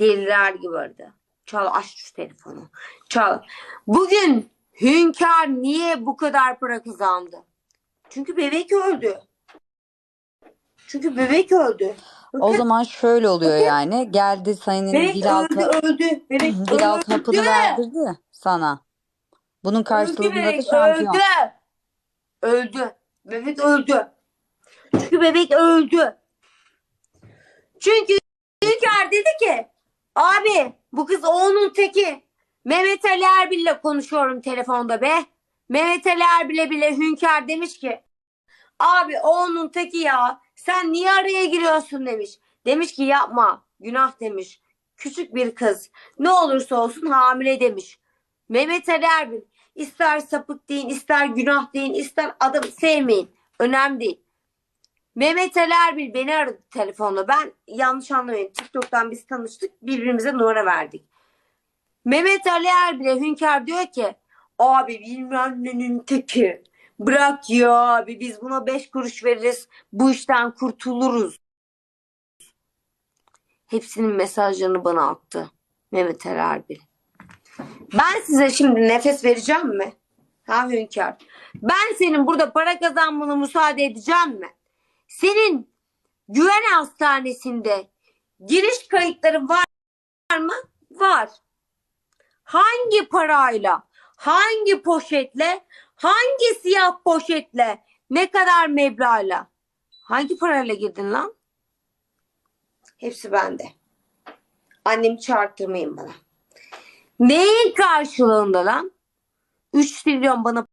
Deliler gibi aradı. Çal aç şu telefonu. Çal. Bugün Hünkar niye bu kadar para kazandı? Çünkü bebek öldü. Çünkü bebek öldü. O Bakın, zaman şöyle oluyor yani. Geldi senin bebek dil altı, öldü öldü. Bebek dil altı hapını öldü. verdirdi sana. Bunun Öldü karşılığında da şampiyon. öldü. Öldü. Bebek öldü. Çünkü bebek öldü. Çünkü Hünkar dedi ki abi bu kız onun teki. Mehmet Ali Erbil'le konuşuyorum telefonda be. Mehmet Ali Erbil'e bile Hünkar demiş ki abi o onun teki ya sen niye araya giriyorsun demiş. Demiş ki yapma günah demiş. Küçük bir kız ne olursa olsun hamile demiş. Mehmet Ali Erbil ister sapık deyin ister günah deyin ister adam sevmeyin. Önemli değil. Mehmet Ali Erbil beni aradı telefonla. Ben yanlış anlamayın. TikTok'tan biz tanıştık. Birbirimize numara verdik. Mehmet Ali Erbil'e Hünkar diyor ki abi bilmem nenin teki. Bırak ya abi biz buna beş kuruş veririz. Bu işten kurtuluruz. Hepsinin mesajlarını bana attı. Mehmet Ali Erbil. Ben size şimdi nefes vereceğim mi? Ha Hünkar. Ben senin burada para kazanmana müsaade edeceğim mi? Senin güven hastanesinde giriş kayıtların var mı? Var. Hangi parayla, hangi poşetle, hangi siyah poşetle, ne kadar meblağla, hangi parayla girdin lan? Hepsi bende. Annemi çağırttırmayın bana. Neyin karşılığında lan? 3 trilyon bana